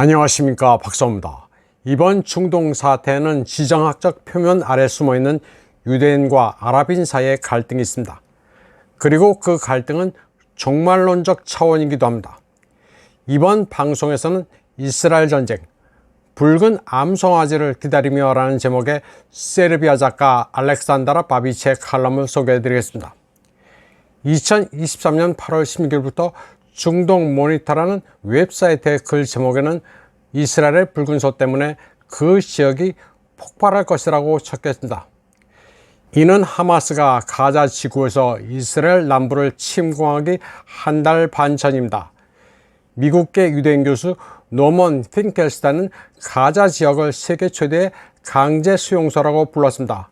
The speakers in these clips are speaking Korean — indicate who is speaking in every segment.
Speaker 1: 안녕하십니까 박사입니다. 이번 중동 사태는 지정학적 표면 아래 숨어있는 유대인과 아랍인 사이의 갈등이 있습니다. 그리고 그 갈등은 종말론적 차원이기도 합니다. 이번 방송에서는 이스라엘 전쟁, 붉은 암송아지를 기다리며 라는 제목의 세르비아 작가 알렉산다라 바비치의 칼럼을 소개해 드리겠습니다. 2023년 8월 16일부터 중동 모니터라는 웹사이트의 글 제목에는 이스라엘의 붉은 소 때문에 그 지역이 폭발할 것이라고 적혀 있습니다. 이는 하마스가 가자 지구에서 이스라엘 남부를 침공하기 한 달 반 전입니다. 미국계 유대인 교수 노먼 핑켈스타는 가자 지역을 세계 최대의 강제 수용소라고 불렀습니다.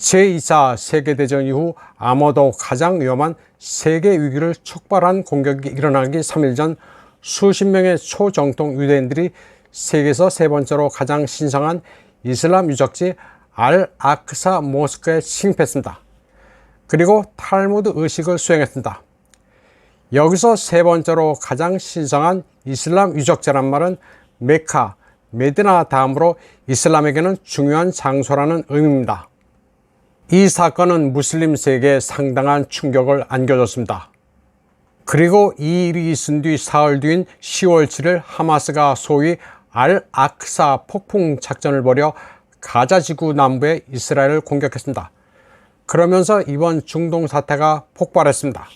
Speaker 1: 제2차 세계대전 이후 아마도 가장 위험한 세계 위기를 촉발한 공격이 일어나기 3일 전 수십 명의 초정통 유대인들이 세계에서 세 번째로 가장 신성한 이슬람 유적지 알 아크사 모스크에 침입했습니다. 그리고 탈무드 의식을 수행했습니다. 여기서 세 번째로 가장 신성한 이슬람 유적지란 말은 메카, 메디나 다음으로 이슬람에게는 중요한 장소라는 의미입니다. 이 사건은 무슬림 세계에 상당한 충격을 안겨줬습니다. 그리고 이 일이 있은 뒤 사흘 뒤인 10월 7일 하마스가 소위 알 아크사 폭풍 작전을 벌여 가자 지구 남부의 이스라엘을 공격했습니다. 그러면서 이번 중동 사태가 폭발했습니다.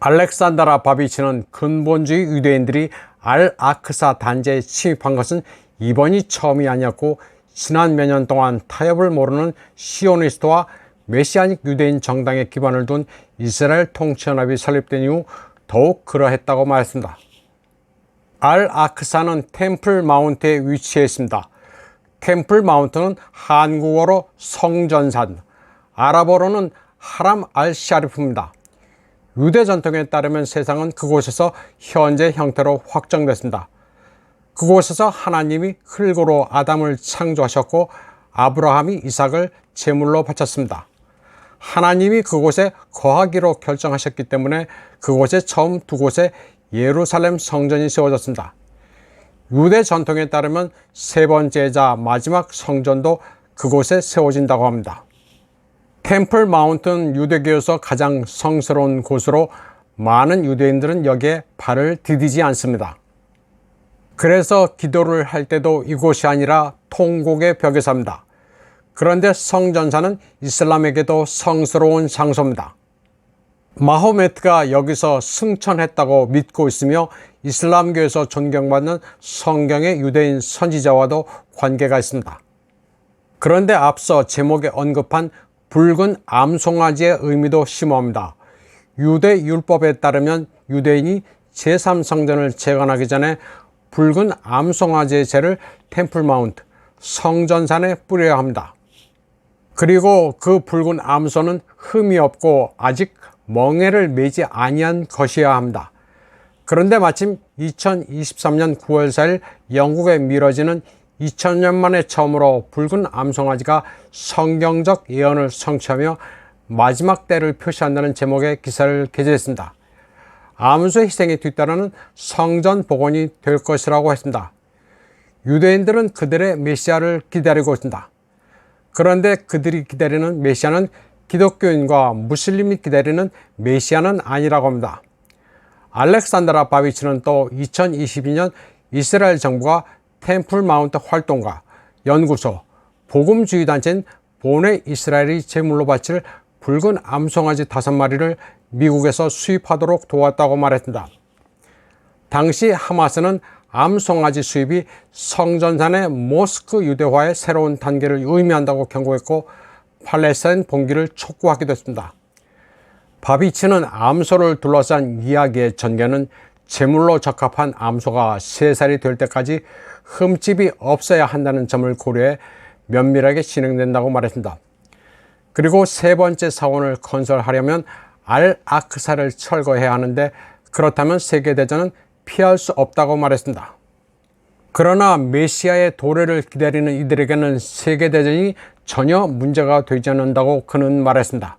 Speaker 1: 알렉산다라 바비치는 근본주의 유대인들이 알 아크사 단지에 침입한 것은 이번이 처음이 아니었고 지난 몇 년 동안 타협을 모르는 시오니스트와 메시아닉 유대인 정당에 기반을 둔 이스라엘 통치연합이 설립된 이후 더욱 그러했다고 말했습니다. 알 아크사는 템플 마운트에 위치해 있습니다. 템플 마운트는 한국어로 성전산, 아랍어로는 하람 알 샤리프입니다. 유대 전통에 따르면 세상은 그곳에서 현재 형태로 확정됐습니다. 그곳에서 하나님이 흙으로 아담을 창조하셨고 아브라함이 이삭을 제물로 바쳤습니다. 하나님이 그곳에 거하기로 결정하셨기 때문에 그곳에 처음 두 곳에 예루살렘 성전이 세워졌습니다. 유대 전통에 따르면 세 번째자 마지막 성전도 그곳에 세워진다고 합니다. 템플 마운트는 유대교에서 가장 성스러운 곳으로 많은 유대인들은 여기에 발을 디디지 않습니다. 그래서 기도를 할 때도 이곳이 아니라 통곡의 벽에 삽니다. 그런데 성전사는 이슬람에게도 성스러운 장소입니다. 마호메트가 여기서 승천했다고 믿고 있으며 이슬람교에서 존경받는 성경의 유대인 선지자와도 관계가 있습니다. 그런데 앞서 제목에 언급한 붉은 암송아지의 의미도 심오합니다. 유대 율법에 따르면 유대인이 제3성전을 재건하기 전에 붉은 암송아지의 재를 템플 마운트, 성전산에 뿌려야 합니다. 그리고 그 붉은 암소는 흠이 없고 아직 멍에를 매지 아니한 것이어야 합니다. 그런데 마침 2023년 9월 4일 영국에 미뤄지는 2000년 만에 처음으로 붉은 암송아지가 성경적 예언을 성취하며 마지막 때를 표시한다는 제목의 기사를 게재했습니다. 암수의 희생에 뒤따르는 성전 복원이 될 것이라고 했습니다. 유대인들은 그들의 메시아를 기다리고 있습니다. 그런데 그들이 기다리는 메시아는 기독교인과 무슬림이 기다리는 메시아는 아니라고 합니다. 알렉산드라 바비치는 또 2022년 이스라엘 정부가 템플 마운트 활동가, 연구소, 복음주의 단체인 보네 이스라엘이 제물로 바칠 붉은 암송아지 다섯 마리를 미국에서 수입하도록 도왔다고 말했습니다. 당시 하마스는 암송아지 수입이 성전산의 모스크 유대화의 새로운 단계를 의미한다고 경고했고 팔레스타인 봉기를 촉구하기도 했습니다. 바비치는 암소를 둘러싼 이야기의 전개는 제물로 적합한 암소가 3살이 될 때까지 흠집이 없어야 한다는 점을 고려해 면밀하게 진행된다고 말했습니다. 그리고 세 번째 사원을 건설하려면 알 아크사를 철거해야 하는데 그렇다면 세계대전은 피할 수 없다고 말했습니다. 그러나 메시아의 도래를 기다리는 이들에게는 세계대전이 전혀 문제가 되지 않는다고 그는 말했습니다.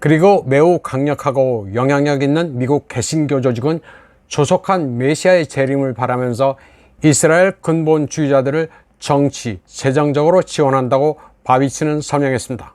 Speaker 1: 그리고 매우 강력하고 영향력 있는 미국 개신교 조직은 조속한 메시아의 재림을 바라면서 이스라엘 근본주의자들을 정치, 재정적으로 지원한다고 바비치는 서명했습니다.